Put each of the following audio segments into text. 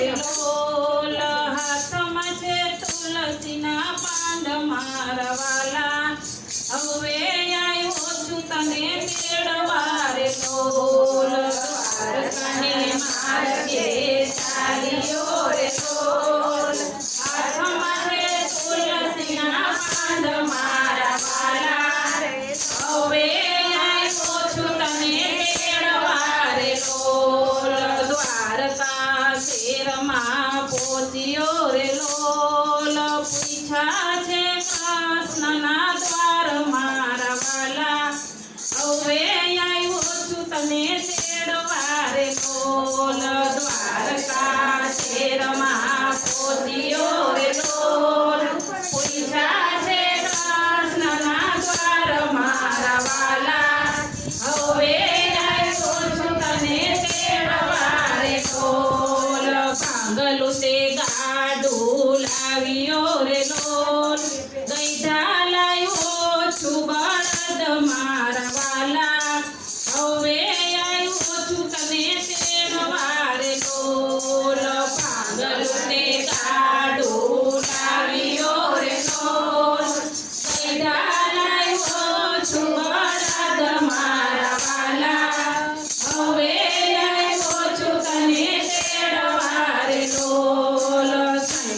Lord.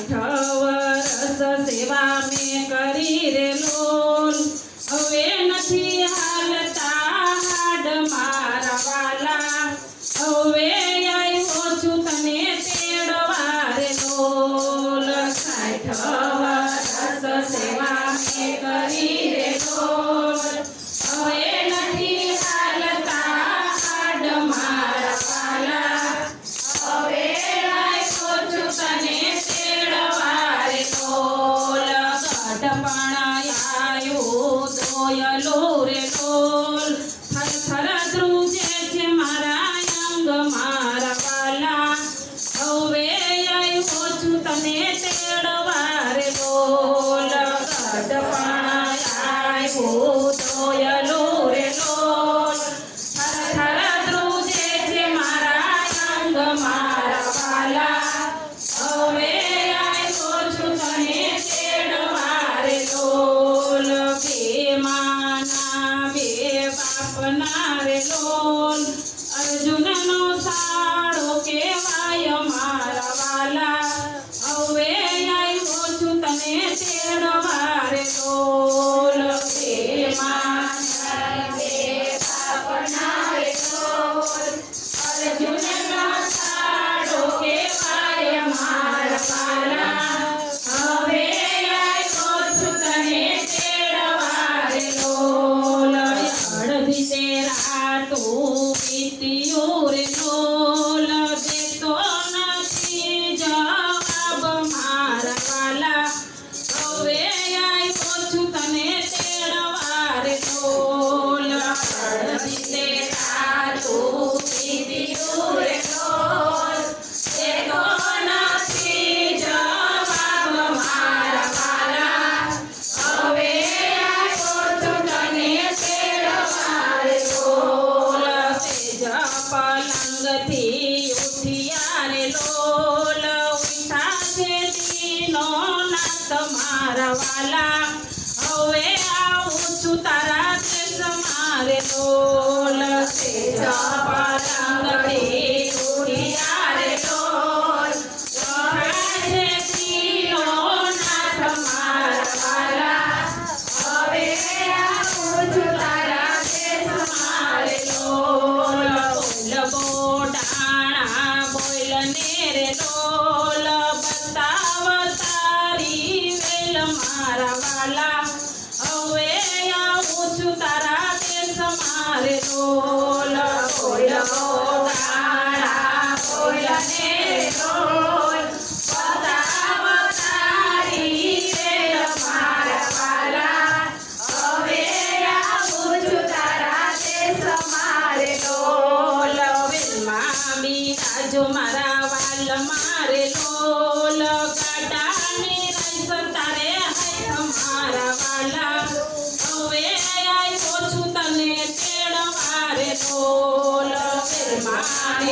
等一。loyal, મારા વાલા હવે આવું છું તારા દેશ મારે ડોલ છે ચાપા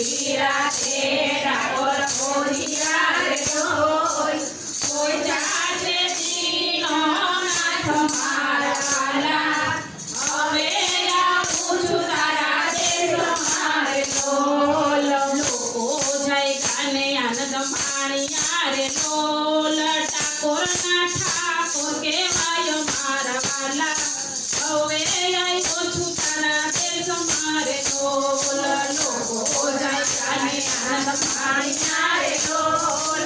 Yeah. મારે લોકો જાય કાને આનંદ માણિયા રે ઢોલ